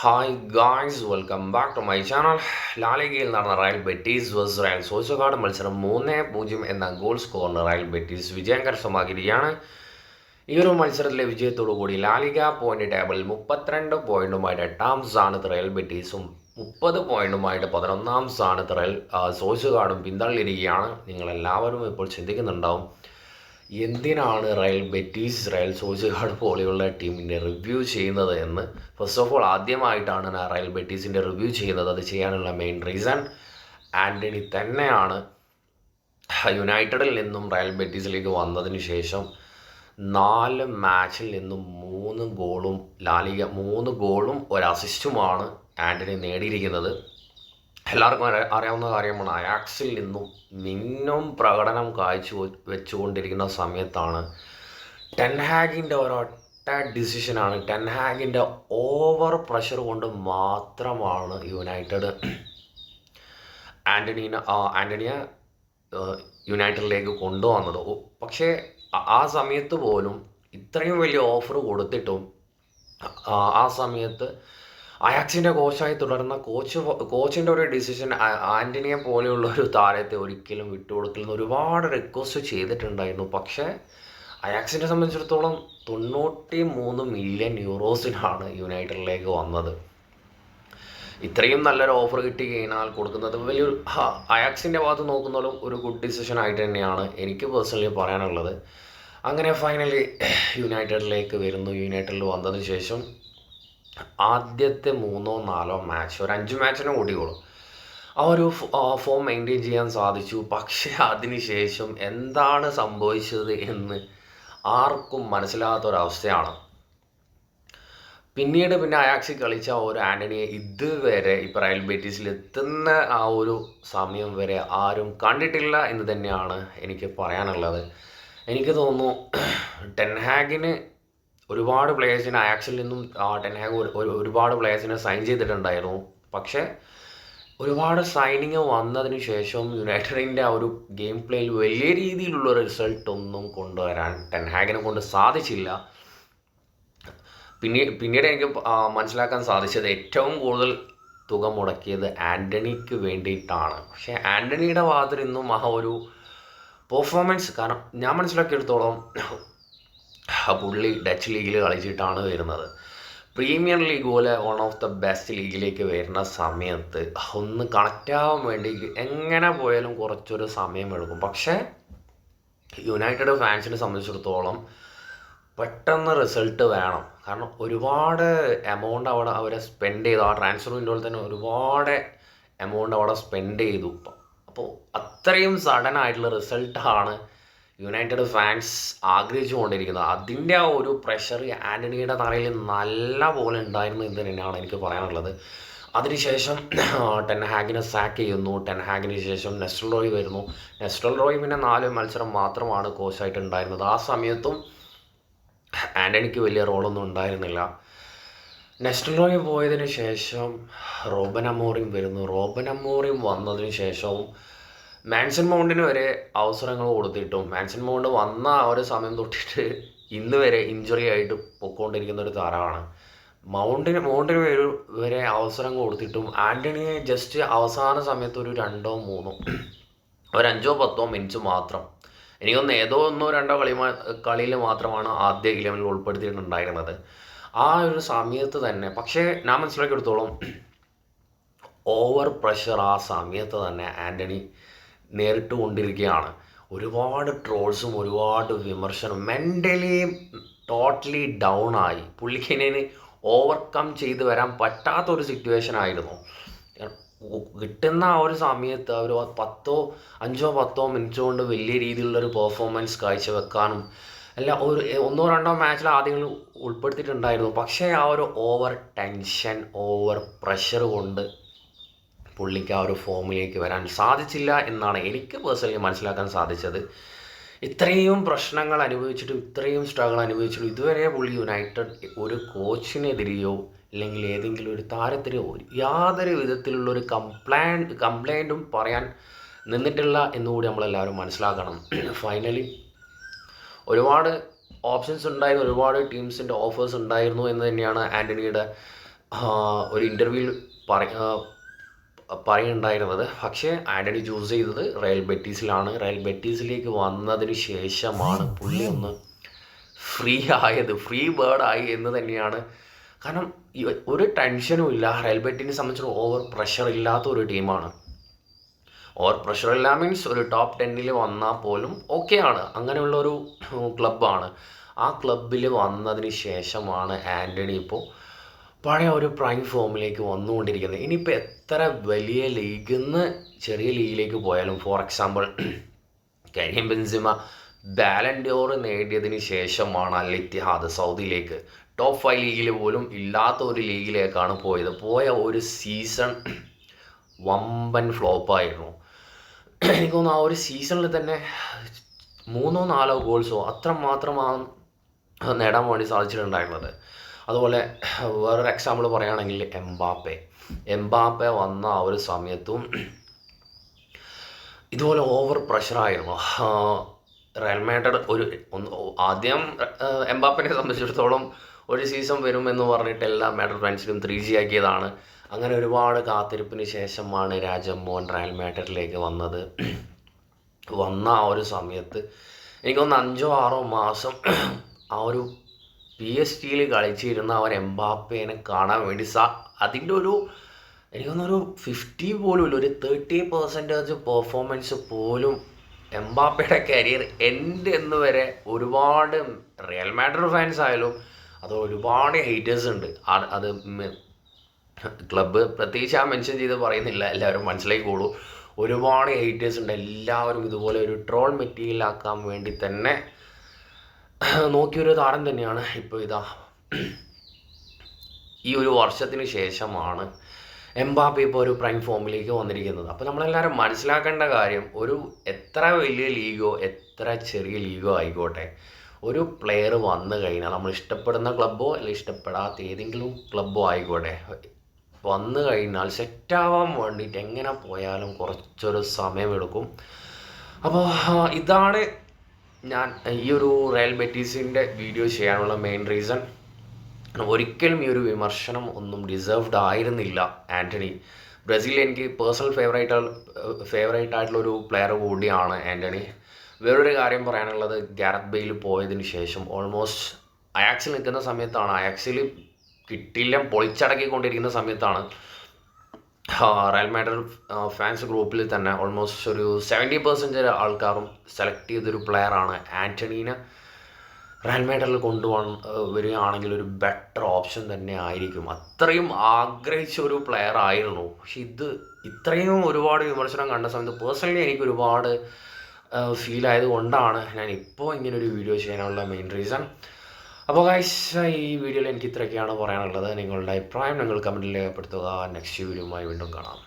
Hi guys welcome back to my channel ലാലിഗയിൽ നടന്ന Real Betis versus Real Sociedad മത്സരം മൂന്ന് പൂജ്യം എന്ന ഗോൾ സ്കോറിന് റയൽ ബെറ്റീസ് വിജയം കരസ്ഥമാക്കിയിരിക്കുകയാണ്. ഈ ഒരു മത്സരത്തിലെ വിജയത്തോടു കൂടി ലാലിഗ പോയിന്റ് ടേബിളിൽ മുപ്പത്തിരണ്ട് പോയിന്റുമായിട്ട് എട്ടാം സ്ഥാനത്ത് റയൽ ബെറ്റീസും മുപ്പത് പോയിന്റുമായിട്ട് പതിനൊന്നാം സ്ഥാനത്ത് റയൽ സോസുകാടും പിന്തള്ളിയിരിക്കുകയാണ്. നിങ്ങളെല്ലാവരും ഇപ്പോൾ ചിന്തിക്കുന്നുണ്ടാവും എന്തിനാണ് റയൽ ബെറ്റീസ് റയൽ സോസിഗാർഡ് പോലെയുള്ള ടീമിനെ റിവ്യൂ ചെയ്യുന്നത് എന്ന്? ഫസ്റ്റ് ഓഫ് ഓൾ ആദ്യമായിട്ടാണ് ഞാൻ റയൽ ബെറ്റീസിന്റെ റിവ്യൂ ചെയ്യുന്നത്. അത് ചെയ്യാനുള്ള മെയിൻ റീസൺ ആന്റണി തന്നെയാണ്. യുണൈറ്റഡിൽ നിന്നും റയൽ ബെറ്റീസിലേക്ക് വന്നതിന് ശേഷം നാല് മാച്ചിൽ നിന്നും മൂന്ന് ഗോളും ലാലിക മൂന്ന് ഗോളും ഒരു അസിസ്റ്റുമാണ് ആന്റണി നേടിയിരിക്കുന്നത്. എല്ലാവർക്കും അറിയ- അറിയാവുന്ന കാര്യമാണ്. അയാക്സിൽ നിന്നും മിന്നും പ്രകടനം കാഴ്ച വെച്ചുകൊണ്ടിരിക്കുന്ന സമയത്താണ് ടെൻഹാഗിന്റെ ഒരൊറ്റ ഡിസിഷനാണ്. ടെൻഹാഗിന്റെ ഓവർ പ്രഷർ കൊണ്ട് മാത്രമാണ് യുണൈറ്റഡ് ആന്റണീനെ ആന്റണിയെ യുണൈറ്റഡിലേക്ക് കൊണ്ടുവന്നത്. പക്ഷേ ആ- സമയത്ത് പോലും ഇത്രയും വലിയ ഓഫർ കൊടുത്തിട്ടും ആ സമയത്ത് അയാക്സിന്റെ കോച്ചായി തുടർന്ന കോച്ച് കോച്ചിന്റെ ഒരു ഡിസിഷൻ ആന്റണിയെ പോലെയുള്ള ഒരു താരത്തെ ഒരിക്കലും വിട്ടുകൊടുക്കില്ലെന്ന് ഒരുപാട് റിക്വസ്റ്റ് ചെയ്തിട്ടുണ്ടായിരുന്നു. പക്ഷേ അയാക്സിനെ സംബന്ധിച്ചിടത്തോളം തൊണ്ണൂറ്റി മൂന്ന് മില്യൺ യൂറോസിനാണ് യുണൈറ്റഡിലേക്ക് വന്നത്. ഇത്രയും നല്ലൊരു ഓഫർ കിട്ടി കഴിഞ്ഞാൽ കൊടുക്കുന്നത്. വലിയ അയാക്സിന്റെ ഭാഗത്ത് നോക്കുന്നതും ഒരു ഗുഡ് ഡിസിഷൻ ആയിട്ട് തന്നെയാണ് എനിക്ക് പേഴ്സണലി പറയാനുള്ളത്. അങ്ങനെ ഫൈനലി യുണൈറ്റഡിലേക്ക് വരുന്നു. യുണൈറ്റഡിൽ വന്നതിന് ശേഷം ആദ്യത്തെ മൂന്നോ നാലോ മാച്ച് ഒരു അഞ്ച് മാച്ചിനും ഓടിയുള്ളൂ ആ ഒരു ഫോം മെയിന്റെയിൻ ചെയ്യാൻ സാധിച്ചു. പക്ഷേ അതിനുശേഷം എന്താണ് സംഭവിച്ചത് എന്ന് ആർക്കും മനസ്സിലാകാത്തൊരവസ്ഥയാണ്. പിന്നീട് പിന്നെ അയാക്സി കളിച്ച ഒരു ആന്റണിയെ ഇതുവരെ ഇപ്പോൾ റയൽ ബേറ്റീസിൽ എത്തുന്ന ആ ഒരു സമയം വരെ ആരും കണ്ടിട്ടില്ല എന്ന് തന്നെയാണ് എനിക്ക് പറയാനുള്ളത്. എനിക്ക് തോന്നുന്നു ടെൻഹാഗിന് ഒരുപാട് പ്ലേയേഴ്സിനെ ആക്സിൽ നിന്നും ടെൻഹാഗ് ഒരു- ഒരു- ഒരുപാട് പ്ലേയേഴ്സിനെ സൈൻ ചെയ്തിട്ടുണ്ടായിരുന്നു. പക്ഷേ ഒരുപാട് സൈനിങ് വന്നതിന് ശേഷം യുണൈറ്റഡിന്റെ ആ ഒരു ഗെയിം പ്ലേയിൽ വലിയ രീതിയിലുള്ള റിസൾട്ട് ഒന്നും കൊണ്ടുവരാൻ ടെൻഹാഗിനെ കൊണ്ട് സാധിച്ചില്ല. പിന്നീട് പിന്നീട് എനിക്ക് മനസ്സിലാക്കാൻ സാധിച്ചത് ഏറ്റവും കൂടുതൽ തുക മുടക്കിയത് ആന്റണിക്ക് വേണ്ടിയിട്ടാണ്. പക്ഷേ ആന്റണിയുടെ ഭാഗത്ത് നിന്നും ആ ഒരു പെർഫോമൻസ് കാരണം ഞാൻ മനസ്സിലാക്കിയെടുത്തോളം പുള്ളി ഡച്ച് ലീഗിൽ കളിച്ചിട്ടാണ് വരുന്നത്. പ്രീമിയർ ലീഗ് പോലെ വൺ ഓഫ് ദ ബെസ്റ്റ് ലീഗിലേക്ക് വരുന്ന സമയത്ത് ഒന്ന് കണക്റ്റ് ആവാൻ വേണ്ടി എങ്ങനെ പോയാലും കുറച്ചൊരു സമയം എടുക്കും. പക്ഷേ യുണൈറ്റഡ് ഫാൻസിനെ സംബന്ധിച്ചിടത്തോളം പെട്ടെന്ന് റിസൾട്ട് വേണം. കാരണം ഒരുപാട് എമൗണ്ട് അവിടെ അവരെ സ്പെൻഡ് ചെയ്തു. ആ ട്രാൻസ്ഫർ വിൻഡോയിൽ തന്നെ ഒരുപാട് എമൗണ്ട് അവിടെ സ്പെൻഡ് ചെയ്തു. അപ്പോൾ അത്രയും സഡൻ ആയിട്ടുള്ള റിസൾട്ടാണ് യുണൈറ്റഡ് ഫാൻസ് ആഗ്രഹിച്ചുകൊണ്ടിരിക്കുന്നത്. അതിന്റെ ആ ഒരു പ്രഷർ ആന്റണിയുടെ തറയിൽ നല്ല പോലെ ഉണ്ടായിരുന്നു എന്ന് തന്നെയാണ് എനിക്ക് പറയാനുള്ളത്. അതിനുശേഷം ടെൻ ഹാഗിനെ സാക്ക് ചെയ്യുന്നു. ടെൻ ഹാഗിന് ശേഷം നെസ്റ്റൽ റോയ് വരുന്നു. നെസ്റ്റൽ റോയ് പിന്നെ നാല് മത്സരം മാത്രമാണ് കോച്ചായിട്ട് ഉണ്ടായിരുന്നത് ആ സമയത്തും ആന്റണിക്ക് വലിയ റോളൊന്നും ഉണ്ടായിരുന്നില്ല. നെസ്റ്റൽ റോയ് പോയതിന് ശേഷം റോബൻ അമോറിയും വരുന്നു. റോബൻ അമോറിയും വന്നതിന് ശേഷവും മാൻസൺ മൗണ്ടിന് വരെ അവസരങ്ങൾ കൊടുത്തിട്ടും മാൻസൺ മൗണ്ട് വന്ന ആ ഒരു സമയം തൊട്ടിട്ട് ഇന്ന് വരെ ഇഞ്ചുറി ആയിട്ട് പൊക്കോണ്ടിരിക്കുന്ന ഒരു താരമാണ്. മൗണ്ടിന് മൗണ്ടിന് വരെ വരെ അവസരം കൊടുത്തിട്ടും ആന്റണിയെ ജസ്റ്റ് അവസാന സമയത്ത് ഒരു രണ്ടോ മൂന്നോ ഒരു അഞ്ചോ പത്തോ മിനിറ്റ്സ് മാത്രം. എനിക്കൊന്ന് ഏതോ ഒന്നോ രണ്ടോ കളി കളിയിൽ മാത്രമാണ് ആദ്യ ഇലവനിൽ ഉൾപ്പെടുത്തിയിട്ടുണ്ടായിരുന്നത്. ആ ഒരു സമയത്ത് തന്നെ പക്ഷേ ഞാൻ മനസ്സിലാക്കിയെടുത്തോളം ഓവർ പ്രഷർ ആ സമയത്ത് തന്നെ ആന്റണി നേരിട്ട് കൊണ്ടിരിക്കുകയാണ് ഒരുപാട് ട്രോൾസും ഒരുപാട് വിമർശനം മെന്റലി ടോട്ടലി ഡൗൺ ആയി പുള്ളിക്കിനെ ഓവർകം ചെയ്ത് വരാൻ പറ്റാത്ത ഒരു സിറ്റുവേഷൻ ആയിരുന്നു കിട്ടുന്ന ആ ഒരു സമയത്ത് അവർ പത്തോ അഞ്ചോ പത്തോ മിനിറ്റ് കൊണ്ട് വലിയ രീതിയിലുള്ളൊരു പെർഫോമൻസ് കാഴ്ചവെക്കാനും അല്ല ഒരു ഒന്നോ രണ്ടോ മാച്ചിൽ ആദ്യങ്ങൾ ഉൾപ്പെടുത്തിയിട്ടുണ്ടായിരുന്നു. പക്ഷേ ആ ഒരു ഓവർ ടെൻഷൻ ഓവർ പ്രഷർ കൊണ്ട് പുള്ളിക്ക് ആ ഒരു ഫോമിലേക്ക് വരാൻ സാധിച്ചില്ല എന്നാണ് എനിക്ക് പേഴ്സണലി മനസ്സിലാക്കാൻ സാധിച്ചത്. ഇത്രയും പ്രശ്നങ്ങൾ അനുഭവിച്ചിട്ടും ഇത്രയും സ്ട്രഗിൾ അനുഭവിച്ചിട്ടും ഇതുവരെ പുള്ളി യുണൈറ്റഡ് ഒരു കോച്ചിനെതിരെയോ അല്ലെങ്കിൽ ഏതെങ്കിലും ഒരു താരത്തിനെയോ യാതൊരു വിധത്തിലുള്ള ഒരു കംപ്ലൈൻ പറയാൻ നിന്നിട്ടില്ല എന്നുകൂടി നമ്മളെല്ലാവരും മനസ്സിലാക്കണം. ഫൈനലി ഒരുപാട് ഓപ്ഷൻസ് ഉണ്ടായിരുന്നു. ഒരുപാട് ടീംസിന്റെ ഓഫേഴ്സ് ഉണ്ടായിരുന്നു എന്ന് തന്നെയാണ് ആന്റണിയുടെ ഒരു ഇന്റർവ്യൂവിൽ പറ പറയുണ്ടായിരുന്നത് പക്ഷേ ആന്റണി ചൂസ് ചെയ്തത് റയൽ ബെറ്റീസിലാണ്. റയൽ ബെറ്റീസിലേക്ക് വന്നതിന് ശേഷമാണ് പുള്ളി ഒന്ന് ഫ്രീ ആയത് ഫ്രീ ബേർഡ് ആയി എന്ന് തന്നെയാണ്. കാരണം ഒരു ടെൻഷനും ഇല്ല. റയൽ ബെറ്റിനെ സംബന്ധിച്ച് ഓവർ പ്രഷർ ഇല്ലാത്ത ഒരു ടീമാണ്. ഓവർ പ്രഷർ ഇല്ല മീൻസ് ഒരു ടോപ്പ് ടെന്നിൽ വന്നാൽ പോലും ഓക്കെയാണ്. അങ്ങനെയുള്ള ഒരു ക്ലബ്ബാണ്. ആ ക്ലബിൽ വന്നതിന് ശേഷമാണ് ആന്റണി ഇപ്പോൾ പഴയ ഒരു പ്രൈം ഫോമിലേക്ക് വന്നുകൊണ്ടിരിക്കുന്നത്. ഇനിയിപ്പോൾ എത്ര വലിയ ലീഗിൽ നിന്ന് ചെറിയ ലീഗിലേക്ക് പോയാലും for example Karim Benzema Ballon d'Or നേടിയതിന് ശേഷമാണ് അൽ ഇത്തിഹാദ് സൗദിയിലേക്ക്. ടോപ്പ് ഫൈവ് ലീഗിൽ പോലും ഇല്ലാത്ത ഒരു ലീഗിലേക്കാണ് പോയത്. പോയ ഒരു സീസൺ വമ്പൻ ഫ്ലോപ്പായിരുന്നു എനിക്ക് തോന്നുന്നു ആ ഒരു സീസണിൽ തന്നെ മൂന്നോ നാലോ ഗോൾസോ അത്ര മാത്രമാണ് നേടാൻ വേണ്ടി സാധിച്ചിട്ടുണ്ടായിരുന്നത്. അതുപോലെ വേറൊരു എക്സാമ്പിൾ പറയുകയാണെങ്കിൽ എംബാപ്പെ. എംബാപ്പെ വന്ന ആ ഒരു സമയത്തും ഇതുപോലെ ഓവർ പ്രഷറായിരുന്നു റയൽ മാഡ്രിഡ് ഒരു ഒന്ന് ആദ്യം എംബാപ്പിനെ സംബന്ധിച്ചിടത്തോളം ഒരു സീസൺ വരുമെന്ന് പറഞ്ഞിട്ട് എല്ലാ മാഡ്രിഡ് ഫാൻസിലും ത്രീ ജി ആക്കിയതാണ്. അങ്ങനെ ഒരുപാട് കാത്തിരിപ്പിന് ശേഷമാണ് രാജമോഹൻ റയൽ മാഡ്രിഡിലേക്ക് വന്നത്. വന്ന ആ ഒരു സമയത്ത് എനിക്കൊന്ന് അഞ്ചോ ആറോ മാസം ആ ഒരു പി എസ് ടിയിൽ കളിച്ചിരുന്ന അവർ എംബാപ്പേനെ കാണാൻ വേണ്ടി സാ അതിന്റെ ഒരു എനിക്കൊന്നൊരു ഫിഫ്റ്റി പോലും ഇല്ല ഒരു തേർട്ടി പെർസെന്റേജ് പെർഫോമൻസ് പോലും എംബാപ്പയുടെ കരിയർ എൻഡ് എന്ന് വരെ ഒരുപാട് റിയൽ മാഡ്രിഡ് ഫാൻസ് ആയാലും അത് ഒരുപാട് ഹെയ്റ്റേഴ്സ് ഉണ്ട്. അത് ക്ലബ്ബ് പ്രത്യേകിച്ച് ആ മെൻഷൻ ചെയ്ത് പറയുന്നില്ല എല്ലാവരും മനസ്സിലാക്കിക്കോളൂ ഒരുപാട് ഹെയ്റ്റേഴ്സ് ഉണ്ട് എല്ലാവരും ഇതുപോലെ ഒരു ട്രോൾ മെറ്റീരിയൽ ആക്കാൻ വേണ്ടി തന്നെ നോക്കിയൊരു താരം തന്നെയാണ് ഇപ്പോൾ ഇതാ. ഈ ഒരു വർഷത്തിന് ശേഷമാണ് എംബാപ്പി ഇപ്പോൾ ഒരു പ്രൈം ഫോമിലേക്ക് വന്നിരിക്കുന്നത്. അപ്പോൾ നമ്മളെല്ലാവരും മനസ്സിലാക്കേണ്ട കാര്യം ഒരു എത്ര വലിയ ലീഗോ എത്ര ചെറിയ ലീഗോ ആയിക്കോട്ടെ ഒരു പ്ലെയർ വന്നു കഴിഞ്ഞാൽ നമ്മൾ ഇഷ്ടപ്പെടുന്ന ക്ലബ്ബോ അല്ലെങ്കിൽ ഇഷ്ടപ്പെടാത്ത ഏതെങ്കിലും ക്ലബ്ബോ ആയിക്കോട്ടെ വന്നു കഴിഞ്ഞാൽ സെറ്റാവാൻ വേണ്ടിയിട്ട് എങ്ങനെ പോയാലും കുറച്ചൊരു സമയമെടുക്കും. അപ്പോൾ ഇതാണ് ഞാൻ ഈ ഒരു റയൽ ബെറ്റീസിന്റെ വീഡിയോ ചെയ്യാനുള്ള മെയിൻ റീസൺ ഒരിക്കലും ഈ ഒരു വിമർശനം ഒന്നും ഡിസേർവ്ഡ് ആയിരുന്നില്ല ആന്റണി ബ്രസീൽ എനിക്ക് പേഴ്സണൽ ഫേവറേറ്റ് ഫേവറേറ്റ് ആയിട്ടുള്ളൊരു പ്ലെയർ കൂടിയാണ് ആന്റണി വേറൊരു കാര്യം പറയാനുള്ളത് ഗാരത് ബെയിൽ പോയതിന് ശേഷം ഓൾമോസ്റ്റ് അയാക്സിൽ നിൽക്കുന്ന സമയത്താണ്. അയാക്സിൽ കിട്ടില്ല പൊളിച്ചടക്കിക്കൊണ്ടിരിക്കുന്ന സമയത്താണ്. റയൽ മാഡ്രിഡ് ഫാൻസ് ഗ്രൂപ്പിൽ തന്നെ ഓൾമോസ്റ്റ് ഒരു സെവന്റി പെർസെന്റേജ് ആൾക്കാരും സെലക്ട് ചെയ്തൊരു പ്ലെയറാണ് ആന്റണീനെ റയൽ മാഡറിൽ കൊണ്ടുപോകാൻ വരികയാണെങ്കിൽ ഒരു ബെറ്റർ ഓപ്ഷൻ തന്നെ ആയിരിക്കും. അത്രയും ആഗ്രഹിച്ച ഒരു പ്ലെയർ ആയിരുന്നു. പക്ഷെ ഇത് ഇത്രയും ഒരുപാട് വിമർശനം കണ്ട സമയത്ത് പേഴ്സണലി എനിക്ക് ഒരുപാട് ഫീൽ ആയതുകൊണ്ടാണ് ഞാൻ ഇപ്പോൾ ഇങ്ങനെ ഒരു വീഡിയോ ചെയ്യാനുള്ള മെയിൻ റീസൺ അപ്പോൾ ഗൈസ് ഈ വീഡിയോയിൽ എനിക്ക് ഇത്രയൊക്കെയാണ് പറയാനുള്ളത്. നിങ്ങളുടെ അഭിപ്രായം നിങ്ങൾ കമന്റിൽ രേഖപ്പെടുത്തുക. നെക്സ്റ്റ് വീഡിയോയുമായി വീണ്ടും കാണാം.